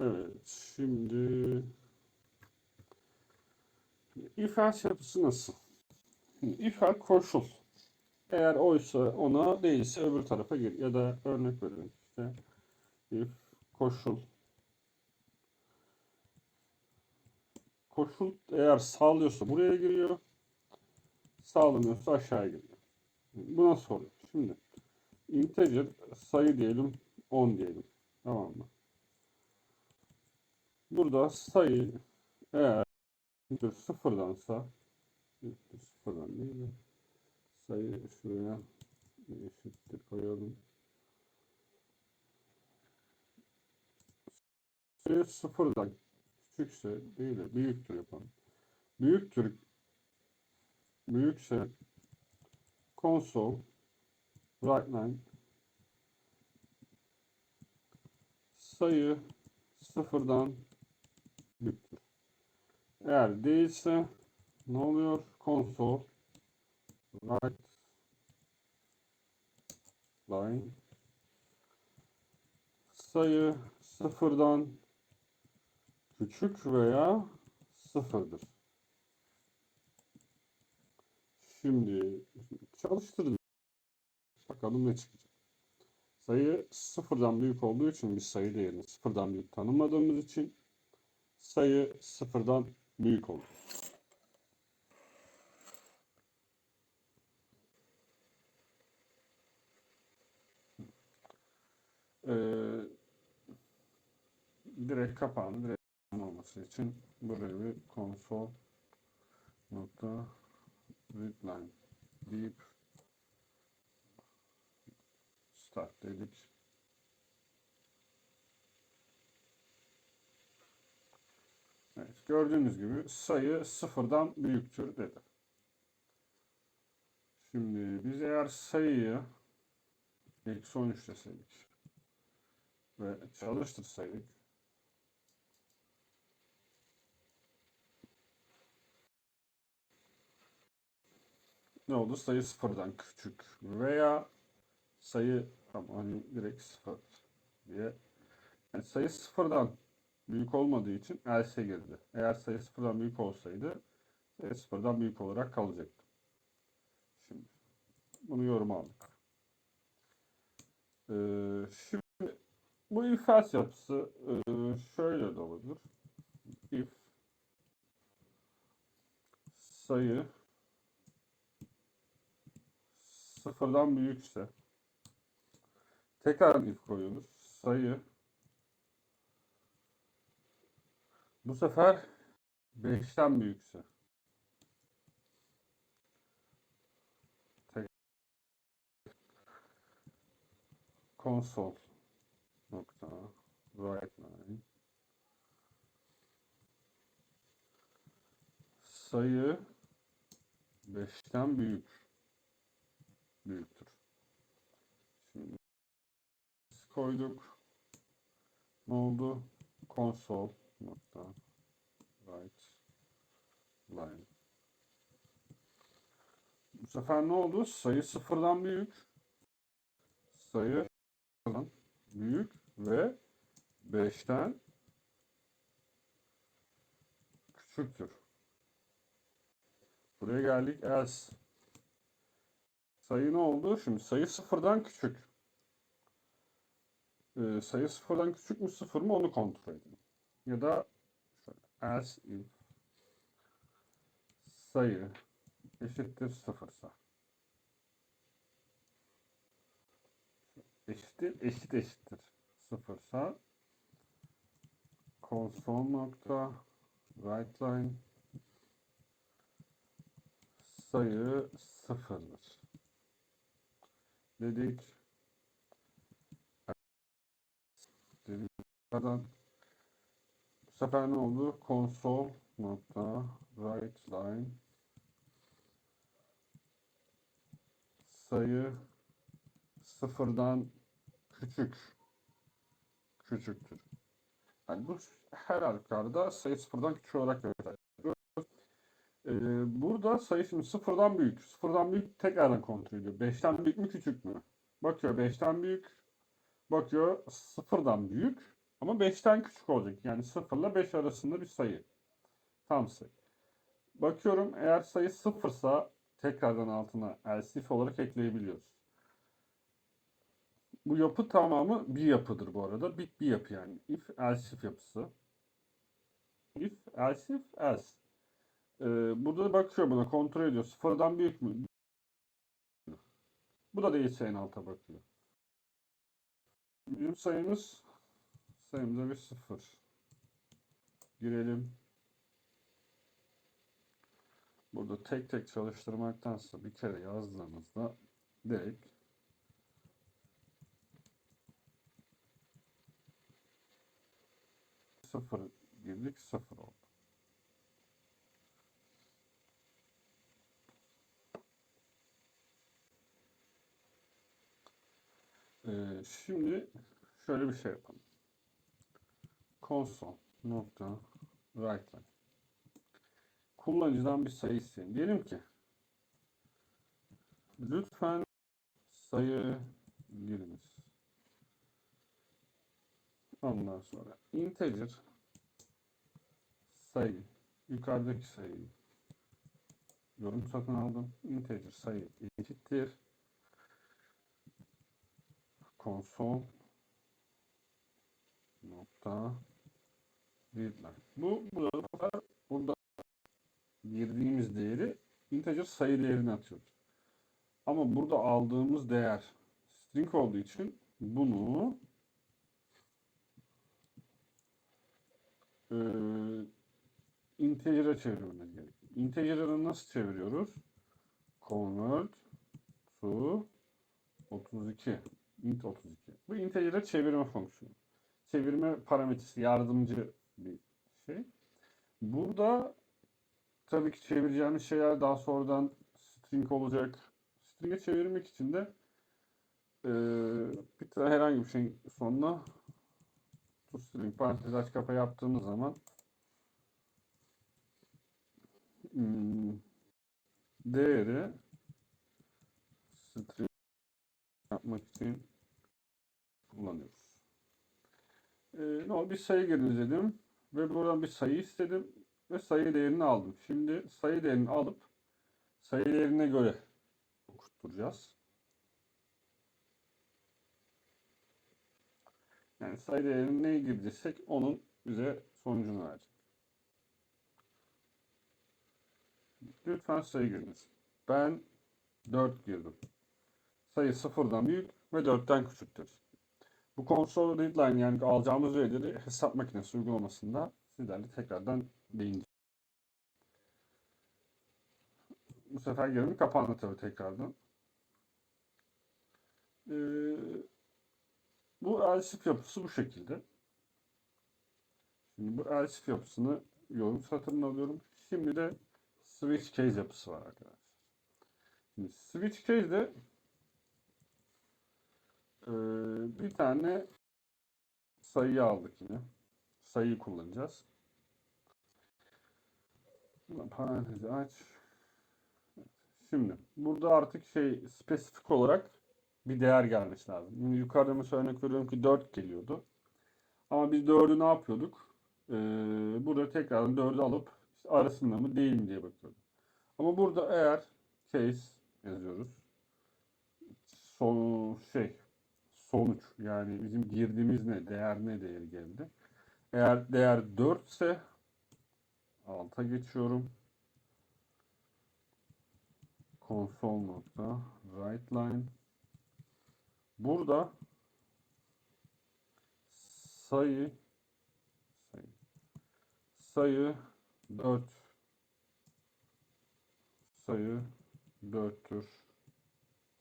Evet, şimdi if else yapısı nasıl? Şimdi if else koşul. Eğer oysa ona değilse öbür tarafa gir. Ya da örnek verelim işte if koşul koşul eğer sağlıyorsa buraya giriyor. Sağlamıyorsa aşağıya giriyor. Bu nasıl oluyor? Şimdi integer sayı diyelim 10 diyelim. Tamam mı? Burada sayı eğer sıfırdansa sıfırdan değil de sayı şuraya eşittir koyalım. Sayı sıfırdan küçükse değil de büyüktür yapalım. Büyüktür büyükse console right line sayı sıfırdan büyüktür. Eğer değilse ne oluyor? Console right line sayı sıfırdan küçük veya sıfırdır. Şimdi çalıştırın. Bakalım ne çıkacak. Sayı sıfırdan büyük olduğu için biz sayı değerini sıfırdan büyük tanımladığımız için sayı sıfırdan büyük olur. Ee, direkt kapağını direkt olması için buraya bir console nokta readline deyip start dedik. Evet, gördüğünüz gibi sayı sıfırdan büyüktür dedi. Şimdi biz eğer sayıyı eksi 13 deseydik ve çalıştırsaydık ne oldu? Sayı sıfırdan küçük veya sayı ama hani direkt sıfır diye yani sayı sıfırdan büyük olmadığı için else girdi. Eğer sayı sıfırdan büyük olsaydı sayı sıfırdan büyük olarak kalacaktı. Şimdi bunu yoruma aldık. Ee, şimdi bu if else yapısı e, şöyle de olabilir. If sayı sıfırdan büyükse tekrar if koyuyoruz. Sayı bu sefer 5'ten büyükse tek console nokta write line sayı 5'ten büyük büyüktür. Şimdi koyduk. Ne oldu? Console nokta write line. Bu sefer ne oldu? Sayı sıfırdan büyük. Sayı sıfırdan büyük ve 5'ten küçüktür. Buraya geldik else. Sayı ne oldu? Şimdi sayı sıfırdan küçük. Ee, sayı sıfırdan küçük mü sıfır mı onu kontrol edin. Ya da else if sayı eşittir sıfırsa. Eşittir, eşit eşittir sıfırsa console nokta write line sayı sıfırdır dedik. Dedik. Sefer ne oldu? Console nokta write line sayı sıfırdan küçük küçüktür. Yani bu her halükarda sayı sıfırdan küçük olarak gösteriyor. Ee, burada sayı şimdi sıfırdan büyük. Sıfırdan büyük tekrardan kontrol ediyor. 5'ten büyük mü küçük mü? Bakıyor 5'ten büyük. Bakıyor sıfırdan büyük. Ama 5'ten küçük olacak. Yani 0 ile 5 arasında bir sayı. Tam sayı. Bakıyorum eğer sayı 0 ise tekrardan altına else olarak ekleyebiliyoruz. Bu yapı tamamı bir yapıdır bu arada. Bit bir yapı yani. If else if yapısı. If else if else. Ee, burada da bakıyor buna kontrol ediyor. Sıfırdan büyük mü? Bu da değilse en alta bakıyor. Bizim sayımız sayımıza bir sıfır. Girelim. Burada tek tek çalıştırmaktansa bir kere yazdığımızda direkt sıfır girdik sıfır oldu. Ee, şimdi şöyle bir şey yapalım. Console nokta write. Kullanıcıdan bir sayı isteyin. Diyelim ki lütfen sayı giriniz. Ondan sonra integer sayı yukarıdaki sayıyı yorum satın aldım. Integer sayı eşittir konsol nokta readline. Bu burada burada girdiğimiz değeri integer sayı değerini atıyoruz. Ama burada aldığımız değer string olduğu için bunu e, integer'e çevirmemiz gerekiyor. Integer'ı nasıl çeviriyoruz? Convert to 32. int 32. Bu integer'e çevirme fonksiyonu. Çevirme parametresi yardımcı. Burada tabii ki çevireceğimiz şeyler daha sonradan string olacak. String'e çevirmek için de e, bir tane herhangi bir şeyin sonuna toString parantez aç kapa yaptığımız zaman hmm, değeri string yapmak için kullanıyoruz. Ee, ne oldu? Bir sayı giriniz dedim ve buradan bir sayı istedim ve sayı değerini aldım. Şimdi sayı değerini alıp sayı değerine göre okutturacağız. Yani sayı değerini neye girdiysek onun bize sonucunu verecek. Lütfen sayı giriniz. Ben 4 girdim. Sayı sıfırdan büyük ve 4'ten küçüktür. Bu console readline yani alacağımız verileri hesap makinesi uygulamasında sizlerle tekrardan değineceğim. Bu sefer görevim kapandı tabii tekrardan. Ee, bu else yapısı bu şekilde. Şimdi bu else yapısını yorum satırına alıyorum. Şimdi de switch case yapısı var arkadaşlar. Şimdi switch case'de ee, bir tane sayı aldık yine. Sayıyı kullanacağız. Parantezi aç. Şimdi burada artık şey spesifik olarak bir değer gelmesi lazım. Şimdi yukarıda mesela örnek veriyorum ki 4 geliyordu. Ama biz 4'ü ne yapıyorduk? Ee, burada tekrardan 4'ü alıp işte arasında mı değil mi diye bakıyorduk. Ama burada eğer case yazıyoruz. Son şey sonuç yani bizim girdiğimiz ne değer ne değeri geldi. Eğer değer 4 ise alta geçiyorum. Console nokta write line. Burada sayı sayı sayı 4 sayı 4'tür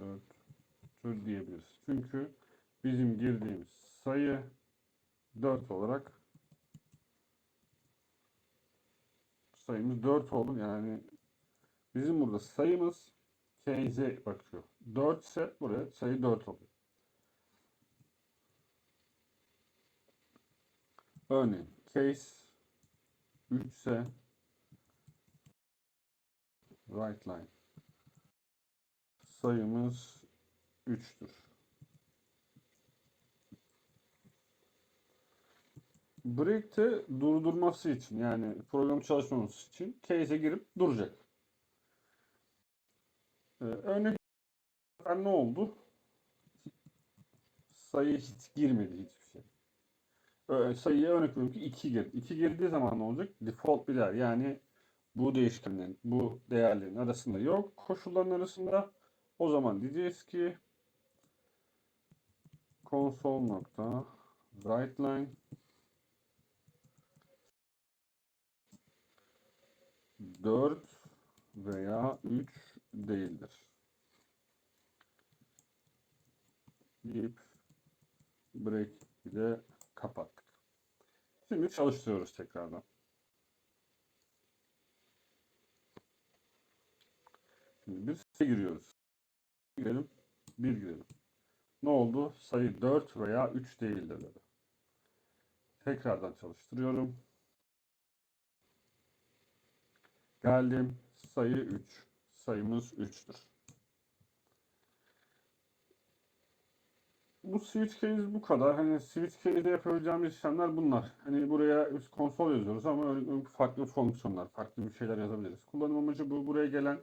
4'tür diyebiliriz. Çünkü bizim girdiğimiz sayı 4 olarak sayımız 4 oldu. Yani bizim burada sayımız case'e bakıyor. 4 ise buraya sayı 4 oluyor. Örneğin case 3 ise right line sayımız 3'tür. Break'te durdurması için yani program çalışmaması için case'e girip duracak. Ee, örnek ne oldu? Sayı hiç girmedi hiçbir şey. Ö- Sayıya örnek veriyorum ki 2 girdi. 2 girdiği zaman ne olacak? Default bir değer. Yani bu değişkenlerin, bu değerlerin arasında yok. Koşulların arasında. O zaman diyeceğiz ki console nokta write 4 veya 3 değildir. deyip break ile kapattık. Şimdi çalıştırıyoruz tekrardan. Şimdi bir sayı giriyoruz. Girelim. Bir girelim. Ne oldu? Sayı 4 veya 3 değildir dedi. Tekrardan çalıştırıyorum. Geldim. Sayı 3. Sayımız 3'tür. Bu switch case bu kadar. Hani switch case'de yapabileceğimiz işlemler bunlar. Hani buraya biz konsol yazıyoruz ama farklı fonksiyonlar, farklı bir şeyler yazabiliriz. Kullanım amacı bu. Buraya gelen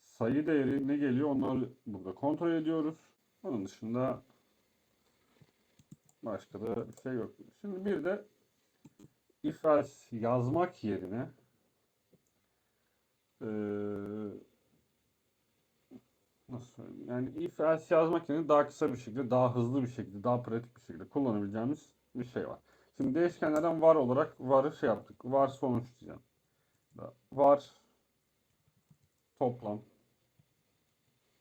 sayı değeri ne geliyor onları burada kontrol ediyoruz. Onun dışında başka da bir şey yok. Şimdi bir de if else yazmak yerine eee nasıl söyleyeyim? Yani if else yazmak yerine daha kısa bir şekilde, daha hızlı bir şekilde, daha pratik bir şekilde kullanabileceğimiz bir şey var. Şimdi değişkenlerden var olarak varı şey yaptık. Var sonuç diyeceğim. Var toplam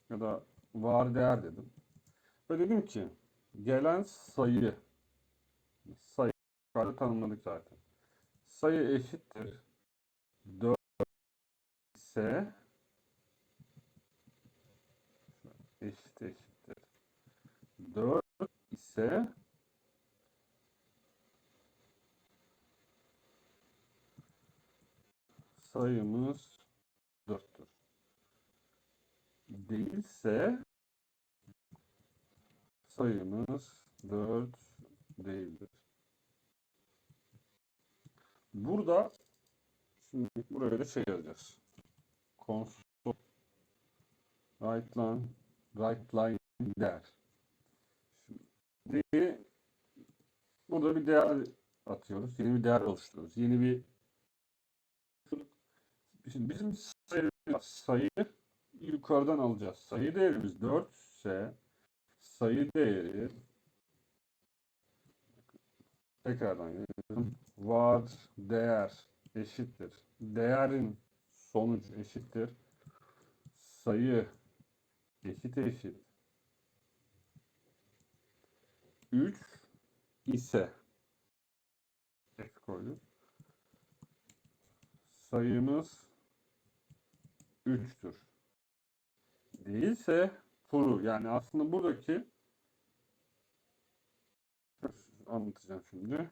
ya da var değer dedim. Ve dedim ki gelen sayı sayı yukarıda tanımladık zaten. Sayı eşittir 4 ise eşit eşittir 4 ise sayımız 4'tür. Değilse sayımız 4 değildir. Burada şimdi buraya da şey yazacağız. Console right line right line değer. Şimdi burada bir değer atıyoruz. Yeni bir değer oluşturuyoruz. Yeni bir Şimdi bizim sayı, sayı yukarıdan alacağız. Sayı değerimiz 4 ise sayı değeri tekrardan yazıyorum. Var değer eşittir. Değerin sonuç eşittir. Sayı eşit eşit 3 ise F koyduk. Sayımız 3'tür. Değilse true. Yani aslında buradaki anlatacağım şimdi.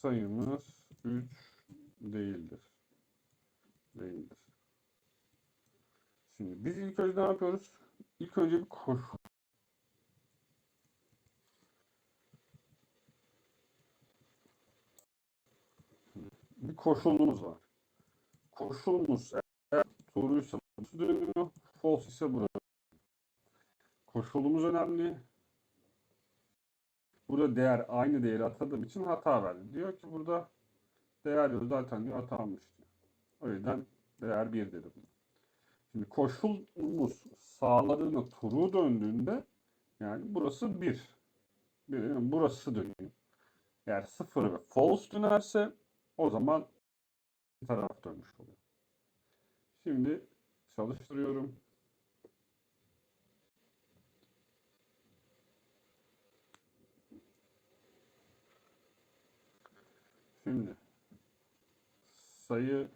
Sayımız 3 değildir. Değildir. Şimdi biz ilk önce ne yapıyoruz? İlk önce bir koşu. Bir koşulumuz var. Koşulumuz eğer doğruysa burası dönüyor, false ise burası. Koşulumuz önemli. Burada değer aynı değeri atadığım için hata verdi. Diyor ki burada değer yok zaten diyor atanmış diyor. O yüzden değer 1 dedim. Şimdi koşulumuz sağladığında true döndüğünde yani burası 1. Bir. Yani burası dönüyor. Eğer 0 ve false dönerse o zaman taraf dönmüş oluyor. Şimdi çalıştırıyorum. Şimdi sayı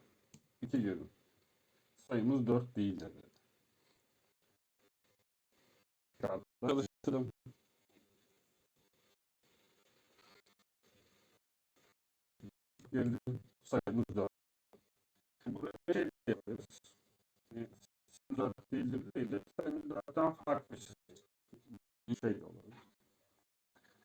2 girdim. Sayımız 4 değildir dedi. Çalıştırdım. Girdim. Sayımız 4. Buraya şey yapıyoruz. Yani 4 değildir değildir. Sayımız 4'ten farklı bir şey de olabilir.